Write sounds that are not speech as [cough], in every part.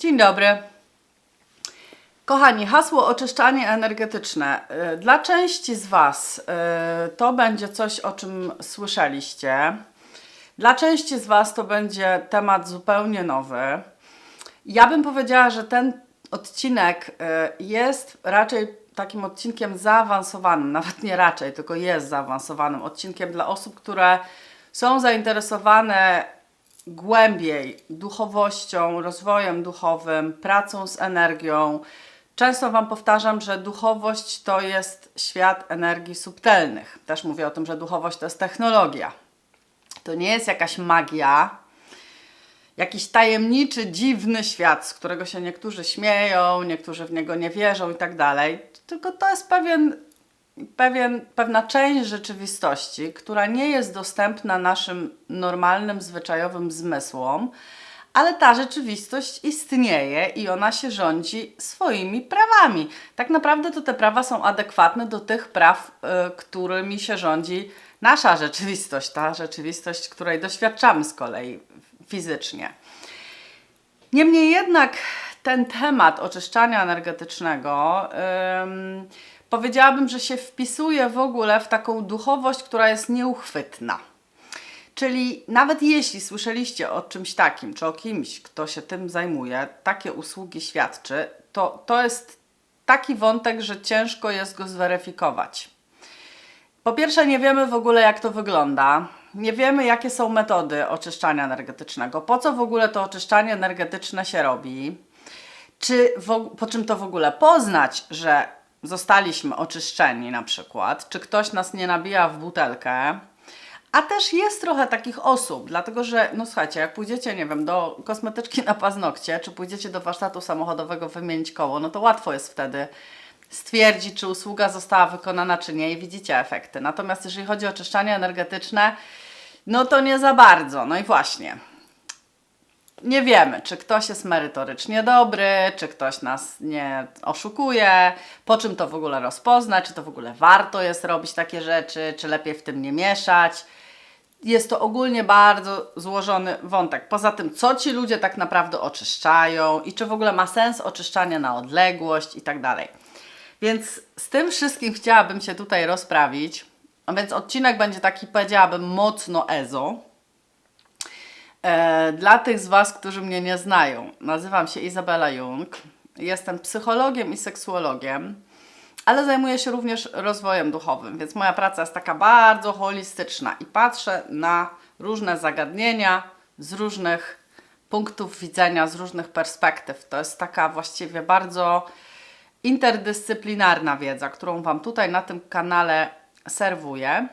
Dzień dobry. Kochani, hasło oczyszczanie energetyczne. Y, Dla części z Was y, to będzie coś, o czym słyszeliście. Dla części z Was to będzie temat zupełnie nowy. Ja bym powiedziała, że ten odcinek y, jest raczej takim odcinkiem zaawansowanym, [laughs] nawet nie raczej, tylko jest zaawansowanym odcinkiem dla osób, które są zainteresowane głębiej duchowością, rozwojem duchowym, pracą z energią. Często Wam powtarzam, że duchowość to jest świat energii subtelnych. Też mówię o tym, że duchowość to jest technologia. To nie jest jakaś magia, jakiś tajemniczy, dziwny świat, z którego się niektórzy śmieją, niektórzy w niego nie wierzą i tak dalej. Tylko to jest pewien, pewien, pewna część rzeczywistości, która nie jest dostępna naszym normalnym, zwyczajowym zmysłom, ale ta rzeczywistość istnieje i ona się rządzi swoimi prawami. Tak naprawdę to te prawa są adekwatne do tych praw, y, którymi się rządzi nasza rzeczywistość, ta rzeczywistość, której doświadczamy z kolei fizycznie. Niemniej jednak ten temat oczyszczania energetycznego powiedziałabym, że się wpisuje w ogóle w taką duchowość, która jest nieuchwytna. Czyli nawet jeśli słyszeliście o czymś takim, czy o kimś, kto się tym zajmuje, takie usługi świadczy, to to jest taki wątek, że ciężko jest go zweryfikować. Po pierwsze, nie wiemy w ogóle, jak to wygląda. Nie wiemy, jakie są metody oczyszczania energetycznego. Po co w ogóle to oczyszczanie energetyczne się robi? Czy po czym to w ogóle poznać, że zostaliśmy oczyszczeni, na przykład? Czy ktoś nas nie nabija w butelkę? A też jest trochę takich osób, dlatego że, no słuchajcie, jak pójdziecie, nie wiem, do kosmetyczki na paznokcie, czy pójdziecie do warsztatu samochodowego wymienić koło, no to łatwo jest wtedy stwierdzić, czy usługa została wykonana, czy nie i widzicie efekty. Natomiast jeżeli chodzi o oczyszczanie energetyczne, no to nie za bardzo. No i właśnie. Nie wiemy, czy ktoś jest merytorycznie dobry, czy ktoś nas nie oszukuje, po czym to w ogóle rozpoznać, czy to w ogóle warto jest robić takie rzeczy, czy lepiej w tym nie mieszać. Jest to ogólnie bardzo złożony wątek. Poza tym, co ci ludzie tak naprawdę oczyszczają i czy w ogóle ma sens oczyszczania na odległość i tak dalej. Więc z tym wszystkim chciałabym się tutaj rozprawić. A więc odcinek będzie taki, powiedziałabym, mocno ezo. E, dla tych z Was, którzy mnie nie znają, nazywam się Izabela Jung. Jestem psychologiem i seksuologiem, ale zajmuję się również rozwojem duchowym, więc moja praca jest taka bardzo holistyczna i patrzę na różne zagadnienia z różnych punktów widzenia, z różnych perspektyw. To jest taka właściwie bardzo interdyscyplinarna wiedza, którą Wam tutaj na tym kanale serwuję.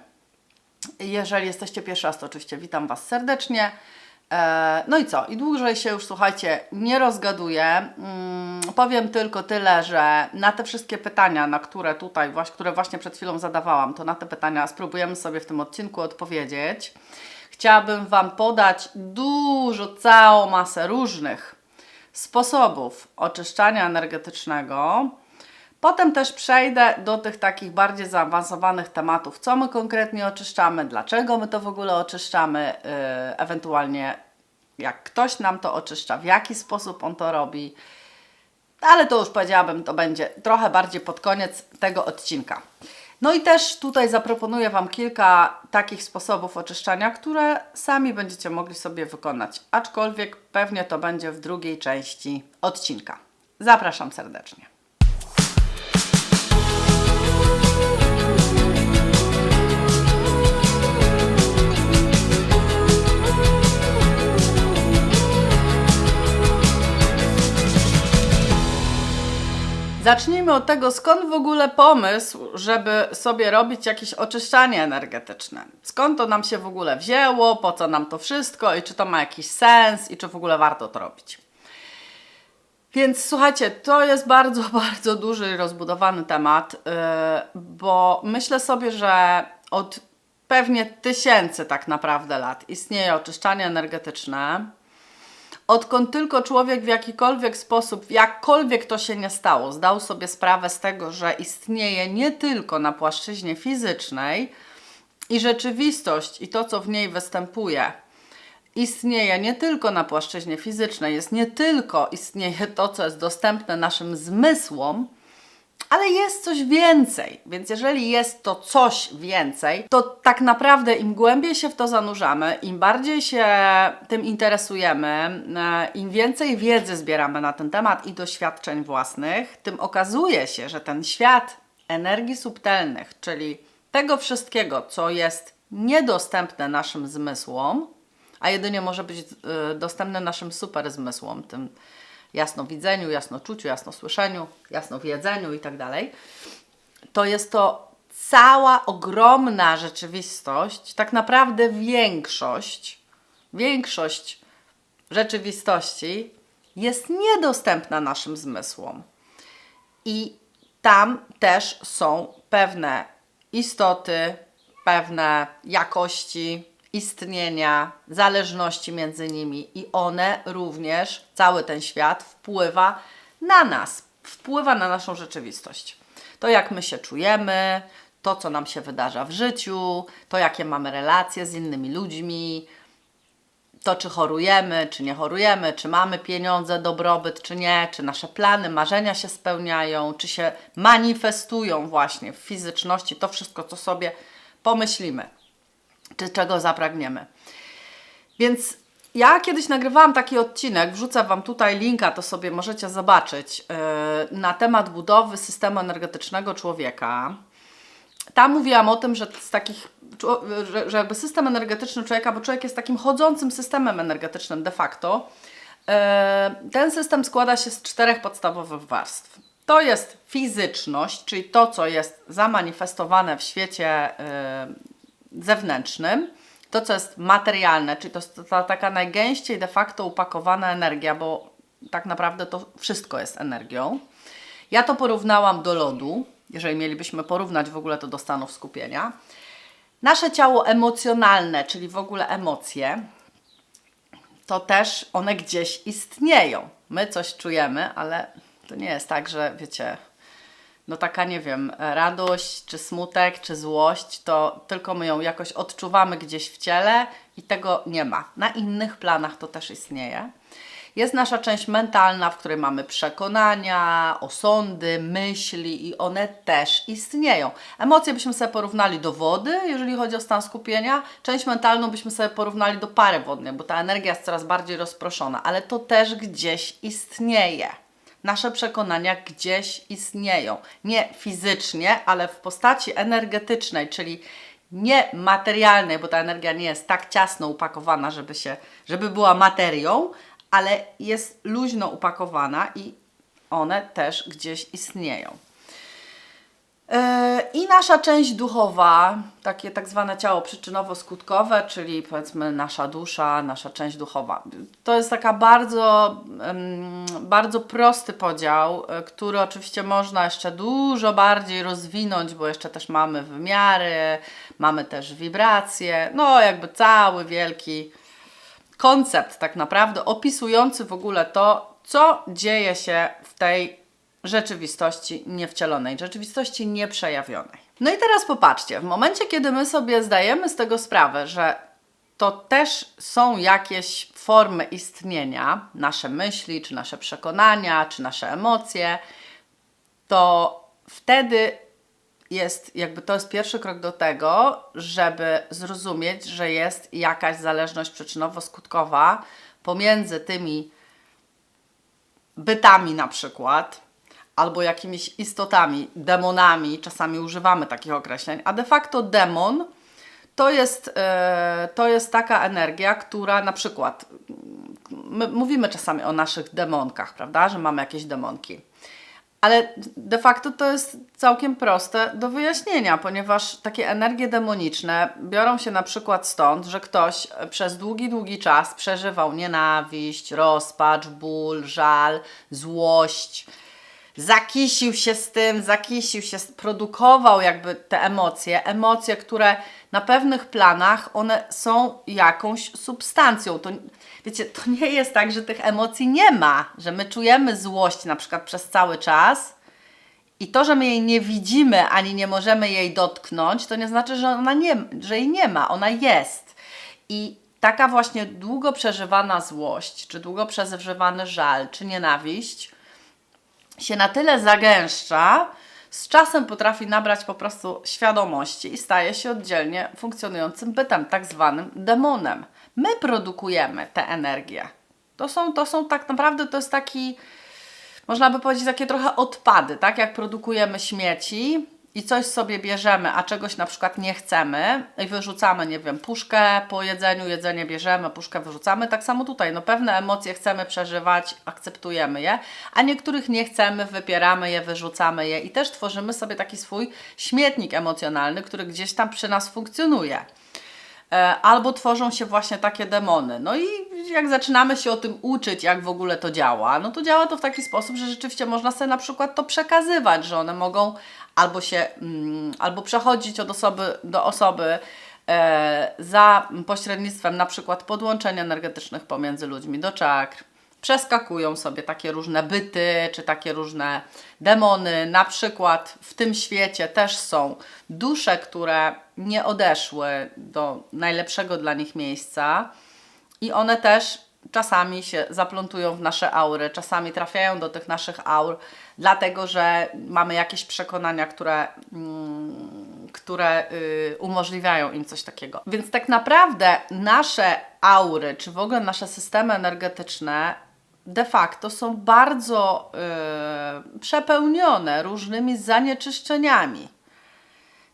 Jeżeli jesteście pierwszy raz, to oczywiście witam Was serdecznie. E, No i co? I dłużej się już, słuchajcie, nie rozgaduję. Mm, Powiem tylko tyle, że na te wszystkie pytania, na które tutaj, które właśnie przed chwilą zadawałam, to na te pytania spróbujemy sobie w tym odcinku odpowiedzieć. Chciałabym Wam podać dużo, całą masę różnych sposobów oczyszczania energetycznego. Potem też przejdę do tych takich bardziej zaawansowanych tematów, co my konkretnie oczyszczamy, dlaczego my to w ogóle oczyszczamy, yy, ewentualnie jak ktoś nam to oczyszcza, w jaki sposób on to robi. Ale to już powiedziałabym, to będzie trochę bardziej pod koniec tego odcinka. No i też tutaj zaproponuję Wam kilka takich sposobów oczyszczania, które sami będziecie mogli sobie wykonać, aczkolwiek pewnie to będzie w drugiej części odcinka. Zapraszam serdecznie. Zacznijmy od tego, skąd w ogóle pomysł, żeby sobie robić jakieś oczyszczanie energetyczne. Skąd to nam się w ogóle wzięło, po co nam to wszystko i czy to ma jakiś sens i czy w ogóle warto to robić. Więc słuchajcie, to jest [laughs] bardzo, bardzo duży rozbudowany temat, yy, bo myślę sobie, że od pewnie tysięcy tak naprawdę lat istnieje oczyszczanie energetyczne. Odkąd tylko człowiek w jakikolwiek sposób, jakkolwiek to się nie stało, zdał sobie sprawę z tego, że istnieje nie tylko na płaszczyźnie fizycznej i rzeczywistość i to, co w niej występuje, istnieje nie tylko na płaszczyźnie fizycznej, jest nie tylko istnieje to, co jest dostępne naszym zmysłom, ale jest coś więcej. Więc jeżeli jest to coś więcej, to tak naprawdę im głębiej się w to zanurzamy, im bardziej się tym interesujemy, e, im więcej wiedzy zbieramy na ten temat i doświadczeń własnych, tym okazuje się, że ten świat energii subtelnych, czyli tego wszystkiego, co jest niedostępne naszym zmysłom, a jedynie może być y, dostępne naszym super zmysłom, tym jasnowidzeniu, jasnoczuciu, jasnosłyszeniu, jasnowiedzeniu i tak dalej, to jest to cała ogromna rzeczywistość, tak naprawdę większość, większość rzeczywistości jest niedostępna naszym zmysłom. I tam też są pewne istoty, pewne jakości istnienia, zależności między nimi i one również, cały ten świat wpływa na nas, wpływa na naszą rzeczywistość. To, jak my się czujemy, to, co nam się wydarza w życiu, to, jakie mamy relacje z innymi ludźmi, to, czy chorujemy, czy nie chorujemy, czy mamy pieniądze, dobrobyt, czy nie, czy nasze plany, marzenia się spełniają, czy się manifestują właśnie w fizyczności, to wszystko, co sobie pomyślimy, czy czego zapragniemy. Więc ja kiedyś nagrywałam taki odcinek, wrzucę Wam tutaj linka, to sobie możecie zobaczyć, yy, na temat budowy systemu energetycznego człowieka. Tam mówiłam o tym, że z takich, że jakby system energetyczny człowieka, bo człowiek jest takim chodzącym systemem energetycznym de facto. E, ten system składa się z czterech podstawowych warstw. To jest fizyczność, czyli to, co jest zamanifestowane w świecie e, zewnętrznym. To, co jest materialne, czyli to jest ta taka najgęściej de facto upakowana energia, bo tak naprawdę to wszystko jest energią. Ja to porównałam do lodu jeżeli mielibyśmy porównać w ogóle to do stanów skupienia. Nasze ciało emocjonalne, czyli w ogóle emocje, to też one gdzieś istnieją. My coś czujemy, ale to nie jest tak, że wiecie, no taka, nie wiem, radość, czy smutek, czy złość, to tylko my ją jakoś odczuwamy gdzieś w ciele i tego nie ma. Na innych planach to też istnieje. Jest nasza część mentalna, w której mamy przekonania, osądy, myśli i one też istnieją. Emocje byśmy sobie porównali do wody, jeżeli chodzi o stan skupienia. Część mentalną byśmy sobie porównali do pary wodnej, bo ta energia jest coraz bardziej rozproszona, ale to też gdzieś istnieje. Nasze przekonania gdzieś istnieją. Nie fizycznie, ale w postaci energetycznej, czyli nie materialnej, bo ta energia nie jest tak ciasno upakowana, żeby, się, żeby była materią, ale jest luźno upakowana i one też gdzieś istnieją. E, I nasza część duchowa, takie tak zwane ciało przyczynowo-skutkowe, czyli powiedzmy nasza dusza, nasza część duchowa. To jest taka bardzo, bardzo prosty podział, e, który oczywiście można jeszcze dużo bardziej rozwinąć, bo jeszcze też mamy wymiary, mamy też wibracje, no jakby cały wielki koncept tak naprawdę opisujący w ogóle to, co dzieje się w tej rzeczywistości niewcielonej, rzeczywistości nieprzejawionej. No i teraz popatrzcie, w momencie, kiedy my sobie zdajemy z tego sprawę, że to też są jakieś formy istnienia, nasze myśli, czy nasze przekonania, czy nasze emocje, to wtedy jest, jakby to jest pierwszy krok do tego, żeby zrozumieć, że jest jakaś zależność przyczynowo-skutkowa pomiędzy tymi bytami na przykład, albo jakimiś istotami, demonami, czasami używamy takich określeń, a de facto demon to jest, yy, to jest taka energia, która na przykład, my mówimy czasami o naszych demonkach, prawda, że mamy jakieś demonki. Ale de facto to jest całkiem proste do wyjaśnienia, ponieważ takie energie demoniczne biorą się na przykład stąd, że ktoś przez długi, długi czas przeżywał nienawiść, rozpacz, ból, żal, złość, zakisił się z tym, zakisił się, produkował jakby te emocje, emocje, które na pewnych planach one są jakąś substancją. To, wiecie, to nie jest tak, że tych emocji nie ma, że my czujemy złość na przykład przez cały czas i to, że my jej nie widzimy ani nie możemy jej dotknąć, to nie znaczy, że ona nie, że jej nie ma, ona jest. I taka właśnie długo przeżywana złość, czy długo przeżywany żal, czy nienawiść się na tyle zagęszcza, z czasem potrafi nabrać po prostu świadomości i staje się oddzielnie funkcjonującym bytem, tak zwanym demonem. My produkujemy tę energię. To są, to są tak naprawdę, to jest taki, można by powiedzieć, takie trochę odpady, tak? Jak produkujemy śmieci i coś sobie bierzemy, a czegoś na przykład nie chcemy i wyrzucamy, nie wiem, puszkę po jedzeniu, jedzenie bierzemy, puszkę wyrzucamy. Tak samo tutaj, no pewne emocje chcemy przeżywać, akceptujemy je, a niektórych nie chcemy, wypieramy je, wyrzucamy je i też tworzymy sobie taki swój śmietnik emocjonalny, który gdzieś tam przy nas funkcjonuje. E, albo tworzą się właśnie takie demony. No i jak zaczynamy się o tym uczyć, jak w ogóle to działa, no to działa to w taki sposób, że rzeczywiście można sobie na przykład to przekazywać, że one mogą albo się, mm, albo przechodzić od osoby do osoby e, za pośrednictwem na przykład podłączeń energetycznych pomiędzy ludźmi do czakr, przeskakują sobie takie różne byty, czy takie różne demony. Na przykład w tym świecie też są dusze, które nie odeszły do najlepszego dla nich miejsca i one też czasami się zaplątują w nasze aury, czasami trafiają do tych naszych aur, dlatego że mamy jakieś przekonania, które, mm, które y, umożliwiają im coś takiego. Więc tak naprawdę nasze aury, czy w ogóle nasze systemy energetyczne de facto są bardzo y, przepełnione różnymi zanieczyszczeniami.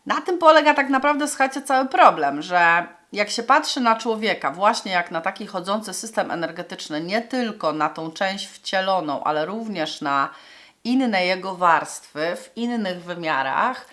Na tym polega tak naprawdę, słuchajcie, cały problem, że jak się patrzy na człowieka, właśnie jak na taki chodzący system energetyczny, nie tylko na tą część wcieloną, ale również na inne jego warstwy w innych wymiarach,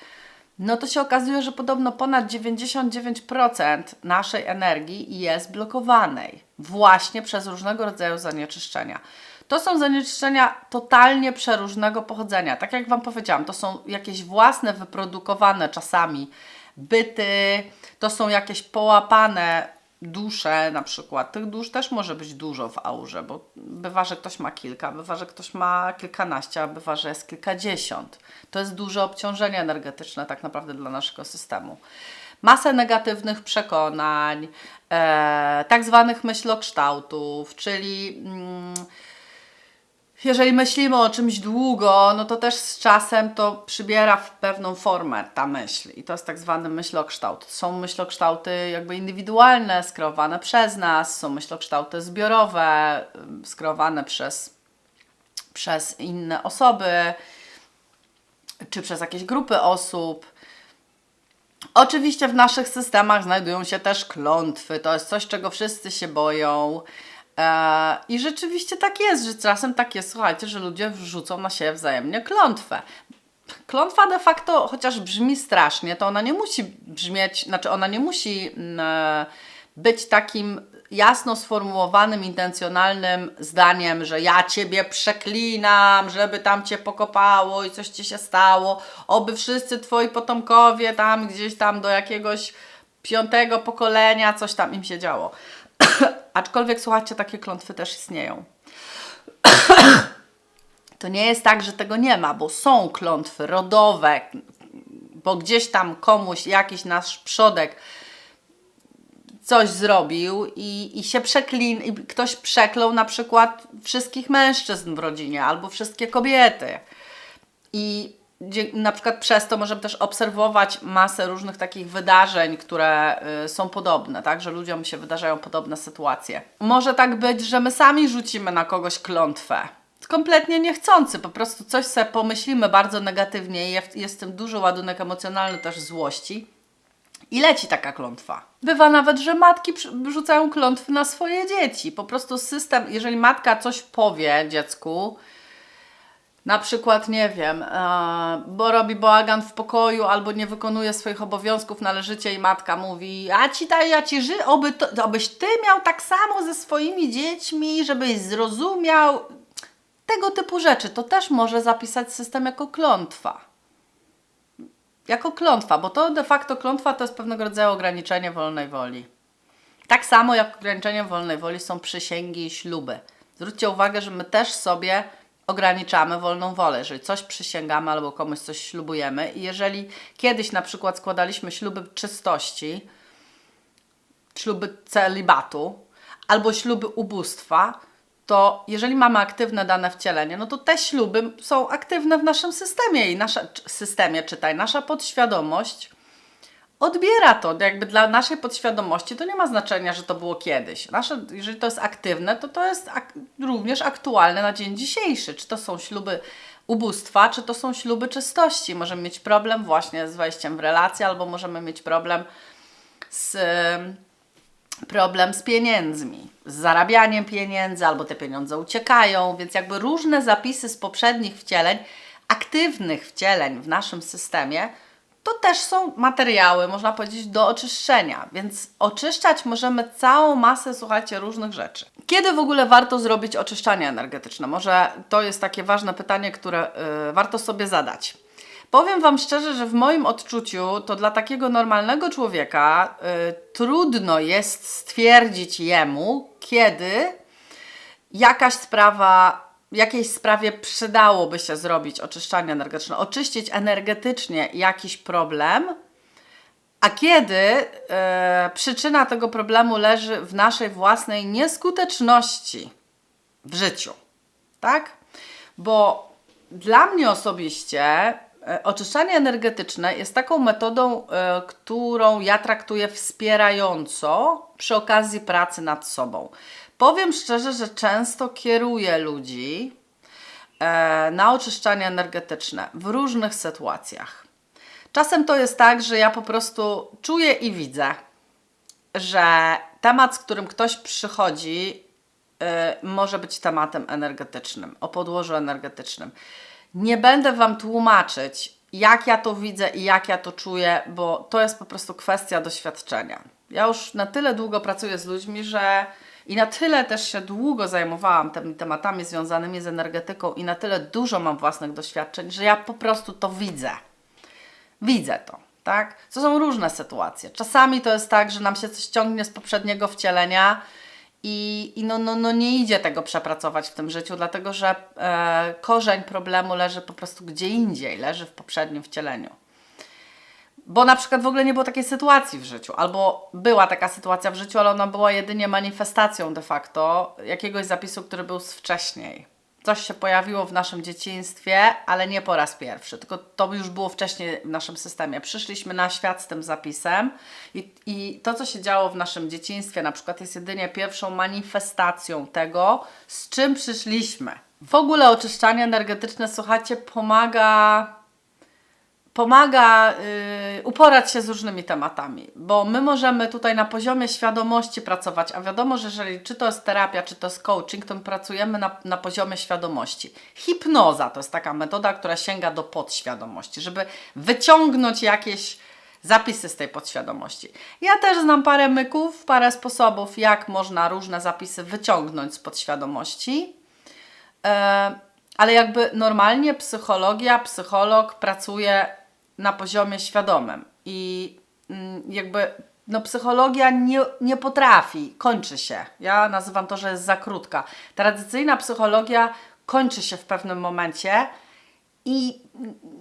no to się okazuje, że podobno ponad 99% naszej energii jest blokowanej właśnie przez różnego rodzaju zanieczyszczenia. To są zanieczyszczenia totalnie przeróżnego pochodzenia. Tak jak Wam powiedziałam, to są jakieś własne, wyprodukowane czasami byty, to są jakieś połapane dusze na przykład. Tych dusz też może być dużo w aurze, bo bywa, że ktoś ma kilka, bywa, że ktoś ma kilkanaście, a bywa, że jest kilkadziesiąt. To jest duże obciążenie energetyczne tak naprawdę dla naszego systemu. Masę negatywnych przekonań, e, tak zwanych myślokształtów, czyli... Mm, jeżeli myślimy o czymś długo, no to też z czasem to przybiera w pewną formę ta myśl. I to jest tak zwany myślokształt. Są myślokształty jakby indywidualne, skreowane przez nas, są myślokształty zbiorowe, skreowane przez, przez inne osoby, czy przez jakieś grupy osób. Oczywiście w naszych systemach znajdują się też klątwy. To jest coś, czego wszyscy się boją. E, I rzeczywiście tak jest, że czasem tak jest, słuchajcie, że ludzie wrzucą na siebie wzajemnie klątwę. Klątwa de facto, chociaż brzmi strasznie, to ona nie musi brzmieć, znaczy ona nie musi mm, e, być takim jasno sformułowanym, intencjonalnym zdaniem, że ja Ciebie przeklinam, żeby tam Cię pokopało i coś Ci się stało, oby wszyscy Twoi potomkowie tam gdzieś tam do jakiegoś piątego pokolenia coś tam im się działo. [coughs] Aczkolwiek słuchajcie, takie klątwy też istnieją. [coughs] to nie jest tak, że tego nie ma, bo są klątwy rodowe, bo gdzieś tam komuś jakiś nasz przodek coś zrobił i, i się przeklin, i ktoś przeklął na przykład wszystkich mężczyzn w rodzinie albo wszystkie kobiety. I na przykład przez to możemy też obserwować masę różnych takich wydarzeń, które y, są podobne, tak, że ludziom się wydarzają podobne sytuacje. Może tak być, że my sami rzucimy na kogoś klątwę. Kompletnie niechcący, po prostu coś sobie pomyślimy bardzo negatywnie i jest, w tym duży ładunek emocjonalny też złości. I leci taka klątwa. Bywa nawet, że matki rzucają klątwy na swoje dzieci. Po prostu system, jeżeli matka coś powie dziecku, na przykład, nie wiem, e, bo robi bałagan w pokoju albo nie wykonuje swoich obowiązków należycie i matka mówi, a ci daj, ja ci ży, oby to, obyś ty miał tak samo ze swoimi dziećmi, żebyś zrozumiał. Tego typu rzeczy to też może zapisać system jako klątwa. Jako klątwa, bo to de facto klątwa to jest pewnego rodzaju ograniczenie wolnej woli. Tak samo jak ograniczeniem wolnej woli są przysięgi i śluby. Zwróćcie uwagę, że my też sobie ograniczamy wolną wolę. Jeżeli coś przysięgamy albo komuś coś ślubujemy i jeżeli kiedyś na przykład składaliśmy śluby czystości, śluby celibatu albo śluby ubóstwa, to jeżeli mamy aktywne dane wcielenie, no to te śluby są aktywne w naszym systemie i nasza systemie, czytaj, nasza podświadomość odbiera to. Jakby dla naszej podświadomości to nie ma znaczenia, że to było kiedyś. Nasze, jeżeli to jest aktywne, to to jest ak również aktualne na dzień dzisiejszy. Czy to są śluby ubóstwa, czy to są śluby czystości. Możemy mieć problem właśnie z wejściem w relację, albo możemy mieć problem z em, problem z pieniędzmi, z zarabianiem pieniędzy, albo te pieniądze uciekają, więc jakby różne zapisy z poprzednich wcieleń, aktywnych wcieleń w naszym systemie, to też są materiały, można powiedzieć, do oczyszczenia, więc oczyszczać możemy całą masę, słuchajcie, różnych rzeczy. Kiedy w ogóle warto zrobić oczyszczanie energetyczne? Może to jest takie ważne pytanie, które y, warto sobie zadać. Powiem Wam szczerze, że w moim odczuciu to dla takiego normalnego człowieka y, trudno jest stwierdzić jemu, kiedy jakaś sprawa, jakiejś sprawie przydałoby się zrobić oczyszczanie energetyczne, oczyścić energetycznie jakiś problem, a kiedy e, przyczyna tego problemu leży w naszej własnej nieskuteczności w życiu, tak? Bo dla mnie osobiście e, oczyszczanie energetyczne jest taką metodą, e, którą ja traktuję wspierająco przy okazji pracy nad sobą. Powiem szczerze, że często kieruję ludzi e, na oczyszczanie energetyczne w różnych sytuacjach. Czasem to jest tak, że ja po prostu czuję i widzę, że temat, z którym ktoś przychodzi, y, może być tematem energetycznym, o podłożu energetycznym. Nie będę Wam tłumaczyć, jak ja to widzę i jak ja to czuję, bo to jest po prostu kwestia doświadczenia. Ja już na tyle długo pracuję z ludźmi, że i na tyle też się długo zajmowałam tymi tematami związanymi z energetyką i na tyle dużo mam własnych doświadczeń, że ja po prostu to widzę. Widzę to, tak? To są różne sytuacje. Czasami to jest tak, że nam się coś ciągnie z poprzedniego wcielenia i, i no, no, no nie idzie tego przepracować w tym życiu, dlatego że e, korzeń problemu leży po prostu gdzie indziej, leży w poprzednim wcieleniu. Bo na przykład w ogóle nie było takiej sytuacji w życiu, albo była taka sytuacja w życiu, ale ona była jedynie manifestacją de facto jakiegoś zapisu, który był z wcześniej. Coś się pojawiło w naszym dzieciństwie, ale nie po raz pierwszy, tylko to już było wcześniej w naszym systemie. Przyszliśmy na świat z tym zapisem i, i to, co się działo w naszym dzieciństwie, na przykład, jest jedynie pierwszą manifestacją tego, z czym przyszliśmy. W ogóle oczyszczanie energetyczne, słuchajcie, pomaga pomaga y, uporać się z różnymi tematami, bo my możemy tutaj na poziomie świadomości pracować, a wiadomo, że jeżeli czy to jest terapia, czy to jest coaching, to my pracujemy na, na poziomie świadomości. Hipnoza to jest taka metoda, która sięga do podświadomości, żeby wyciągnąć jakieś zapisy z tej podświadomości. Ja też znam parę myków, parę sposobów, jak można różne zapisy wyciągnąć z podświadomości. E, ale jakby normalnie psychologia, psycholog pracuje na poziomie świadomym i mm, jakby no psychologia nie, nie potrafi, kończy się. Ja nazywam to, że jest za krótka. Tradycyjna psychologia kończy się w pewnym momencie i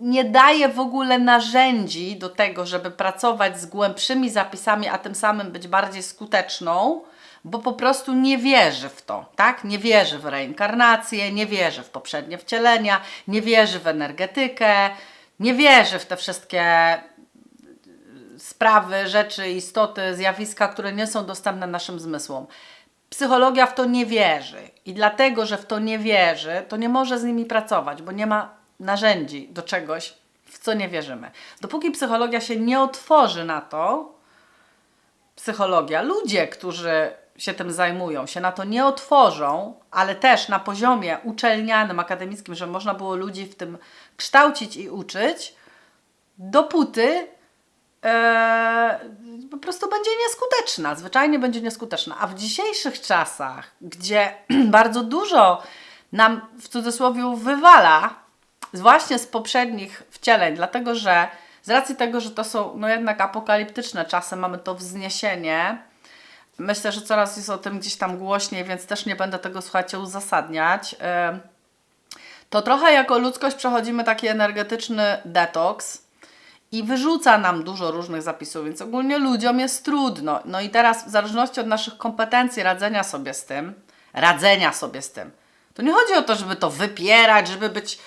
nie daje w ogóle narzędzi do tego, żeby pracować z głębszymi zapisami, a tym samym być bardziej skuteczną, bo po prostu nie wierzy w to, tak? Nie wierzy w reinkarnację, nie wierzy w poprzednie wcielenia, nie wierzy w energetykę, nie wierzy w te wszystkie sprawy, rzeczy, istoty, zjawiska, które nie są dostępne naszym zmysłom. Psychologia w to nie wierzy i dlatego, że w to nie wierzy, to nie może z nimi pracować, bo nie ma narzędzi do czegoś, w co nie wierzymy. Dopóki psychologia się nie otworzy na to, psychologia, ludzie, którzy się tym zajmują, się na to nie otworzą, ale też na poziomie uczelnianym, akademickim, że można było ludzi w tym kształcić i uczyć, dopóty e, po prostu będzie nieskuteczna, zwyczajnie będzie nieskuteczna. A w dzisiejszych czasach, gdzie [clears throat] bardzo dużo nam w cudzysłowie wywala, właśnie z poprzednich wcieleń, dlatego że z racji tego, że to są no jednak apokaliptyczne czasy, mamy to wzniesienie. Myślę, że coraz jest o tym gdzieś tam głośniej, więc też nie będę tego, słuchajcie, uzasadniać. To trochę jako ludzkość przechodzimy taki energetyczny detoks i wyrzuca nam dużo różnych zapisów, więc ogólnie ludziom jest trudno. No i teraz, w zależności od naszych kompetencji radzenia sobie z tym, radzenia sobie z tym, to nie chodzi o to, żeby to wypierać, żeby być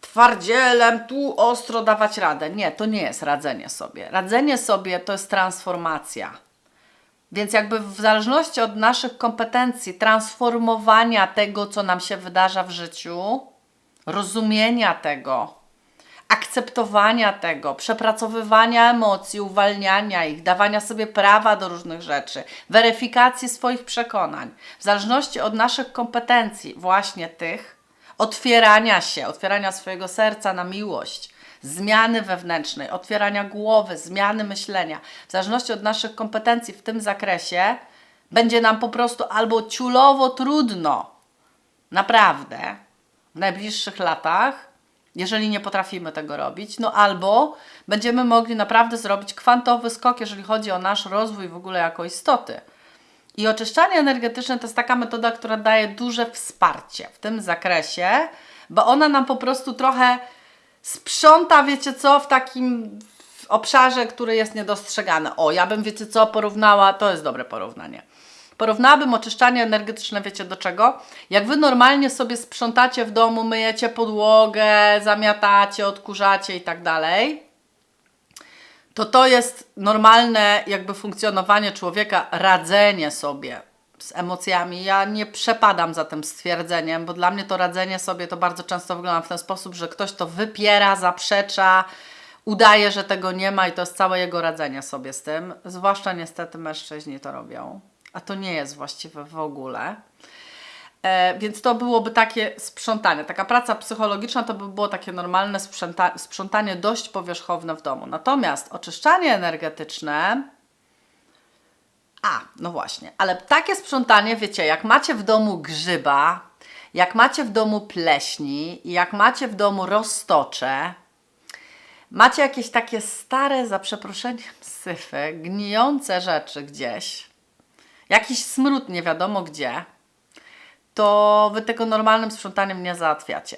twardzielem, tu ostro dawać radę. Nie, to nie jest radzenie sobie. Radzenie sobie to jest transformacja. Więc jakby w zależności od naszych kompetencji, transformowania tego, co nam się wydarza w życiu, rozumienia tego, akceptowania tego, przepracowywania emocji, uwalniania ich, dawania sobie prawa do różnych rzeczy, weryfikacji swoich przekonań, w zależności od naszych kompetencji, właśnie tych, otwierania się, otwierania swojego serca na miłość, zmiany wewnętrznej, otwierania głowy, zmiany myślenia, w zależności od naszych kompetencji w tym zakresie, będzie nam po prostu albo ciulowo trudno, naprawdę, w najbliższych latach, jeżeli nie potrafimy tego robić, no albo będziemy mogli naprawdę zrobić kwantowy skok, jeżeli chodzi o nasz rozwój w ogóle jako istoty. I oczyszczanie energetyczne to jest taka metoda, która daje duże wsparcie w tym zakresie, bo ona nam po prostu trochę sprząta, wiecie co, w takim obszarze, który jest niedostrzegany. O, ja bym, wiecie co, porównała, to jest dobre porównanie. Porównałabym oczyszczanie energetyczne, wiecie do czego? Jak wy normalnie sobie sprzątacie w domu, myjecie podłogę, zamiatacie, odkurzacie i tak dalej, to to jest normalne jakby funkcjonowanie człowieka, radzenie sobie z emocjami. Ja nie przepadam za tym stwierdzeniem, bo dla mnie to radzenie sobie to bardzo często wygląda w ten sposób, że ktoś to wypiera, zaprzecza, udaje, że tego nie ma i to jest całe jego radzenie sobie z tym. Zwłaszcza niestety mężczyźni to robią, a to nie jest właściwe w ogóle. E, więc to byłoby takie sprzątanie. Taka praca psychologiczna to by było takie normalne sprząta- sprzątanie dość powierzchowne w domu. Natomiast oczyszczanie energetyczne. A, no właśnie, ale takie sprzątanie, wiecie, jak macie w domu grzyba, jak macie w domu pleśni, jak macie w domu roztocze, macie jakieś takie stare, za przeproszeniem, syfy, gnijące rzeczy gdzieś, jakiś smród nie wiadomo gdzie, to wy tego normalnym sprzątaniem nie załatwiacie.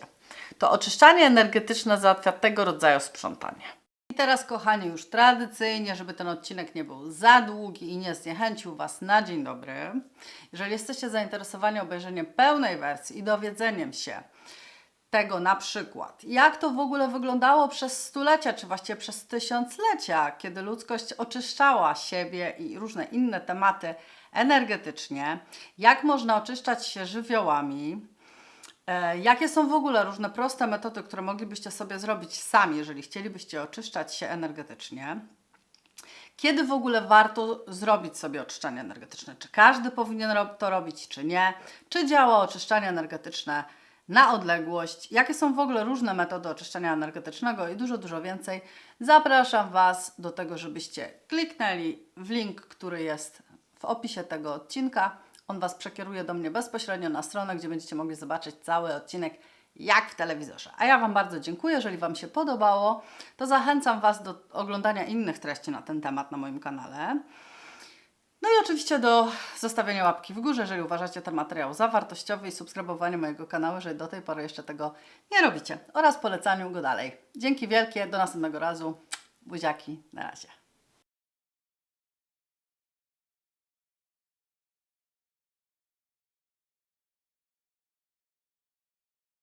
To oczyszczanie energetyczne załatwia tego rodzaju sprzątanie. I teraz, kochani, już tradycyjnie, żeby ten odcinek nie był za długi i nie zniechęcił Was na dzień dobry, jeżeli jesteście zainteresowani obejrzeniem pełnej wersji i dowiedzeniem się tego na przykład, jak to w ogóle wyglądało przez stulecia, czy właściwie przez tysiąclecia, kiedy ludzkość oczyszczała siebie i różne inne tematy energetycznie, jak można oczyszczać się żywiołami, e, jakie są w ogóle różne proste metody, które moglibyście sobie zrobić sami, jeżeli chcielibyście oczyszczać się energetycznie. Kiedy w ogóle warto zrobić sobie oczyszczanie energetyczne? Czy każdy powinien to robić, czy nie? Czy działa oczyszczanie energetyczne na odległość? Jakie są w ogóle różne metody oczyszczania energetycznego i dużo, dużo więcej? Zapraszam Was do tego, żebyście kliknęli w link, który jest w opisie tego odcinka. On Was przekieruje do mnie bezpośrednio na stronę, gdzie będziecie mogli zobaczyć cały odcinek jak w telewizorze. A ja Wam bardzo dziękuję. Jeżeli Wam się podobało, to zachęcam Was do oglądania innych treści na ten temat na moim kanale. No i oczywiście do zostawienia łapki w górze, jeżeli uważacie ten materiał za wartościowy i subskrybowania mojego kanału, jeżeli do tej pory jeszcze tego nie robicie oraz polecaniu go dalej. Dzięki wielkie, do następnego razu. Buziaki, na razie.